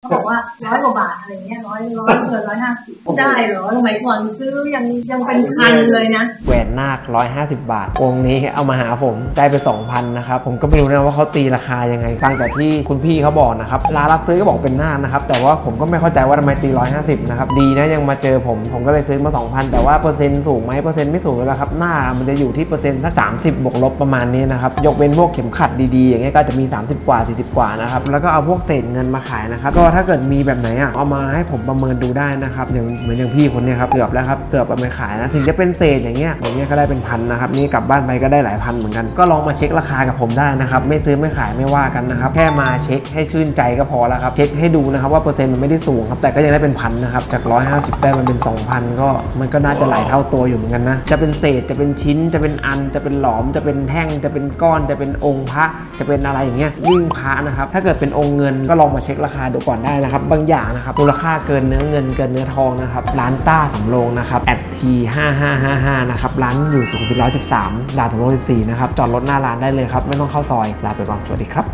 เขาบอกว่าร้อยกว่าบาทอะไรเงี้ยร้อยร้อยเกินร้อยห้าสิบได้เหรอสมัยก่อนซื้อยังยังเป็นพันเลยนะ แหวนนาค 150 บาท องค์นี้เอามาหาผมได้ไป 2,000นะครับ ผมก็ไม่รู้นะว่าเขาตีราคายังไง ฟังแต่ที่คุณพี่เขาบอกนะครับ ร้านรับซื้อก็บอกเป็นนาคนะครับ แต่ว่าผมก็ไม่เข้าใจว่าทำไมตี 150 นะครับ ดีนะยังมาเจอผม ผมก็เลยซื้อมา 2,000 แต่ว่าเปอร์เซ็นต์สูงไหมเปอร์เซ็นต์ไม่สูงอยู่แล้วครับ หน้ามันจะอยู่ที่เปอร์เซ็นต์สัก 30 บวกลบประมาณนี้นะครับ ยกเว้นพวกเข็มขัดดีๆ อย่างเงี้ยก็จะมี 30 กว่า 40 กว่านะครับ แล้วก็เอาพวกเศษเงินมาขายนะครับก็ถ้าเกิดมีแบบไหนอะเอามาให้ผมประเมินดูได้นะครับอย่างเหมือนอย่างพี่คนนี้ครับเกือบแล้วครับเกือบเอาไปขายนะถึงจะเป็นเศษอย่างเงี้ยอย่างเงี้ยก็ได้เป็นพันนะครับนี่กลับบ้านไปก็ได้หลายพันเหมือนกัน ก็ลองมาเช็คราคากับผมได้นะครับไม่ซื้อไม่ขายไม่ว่ากันนะครับแค่มาเช็คให้ชื่นใจก็พอแล้วครับเช็คให้ดูนะครับว่าเปอร์เซ็นต์มันไม่ได้สูงครับแต่ก็ยังได้เป็นพันนะครับจาก 150 ได้มันเป็น 2,000 ก็มันก็น่าจะหลายเท่าตัวอยู่เหมือนกันนะจะเป็นเศษจะเป็นชิ้นจะเป็นอันจะเป็นหลอมจะเป็นแท่งจะเป็นก้อนจะเป็นองค์พระจะเป็นอะไรอย่างเงี้ยยิ่งพระนะครับถ้าเกิดเป็นองค์เงินก็ลองมาเช็คราคาดูก่อนได้นะครับ บางอย่างนะครับมูลค่าเกินเนื้อเงินเกินเนื้อทองนะครับร้านต้าสำโรงนะครับแอดที5555นะครับร้านอยู่สุขุมวิท113ลาดสำโรง14นะครับจอดรถหน้าร้านได้เลยครับไม่ต้องเข้าซอยลาไปก่อนสวัสดีครับ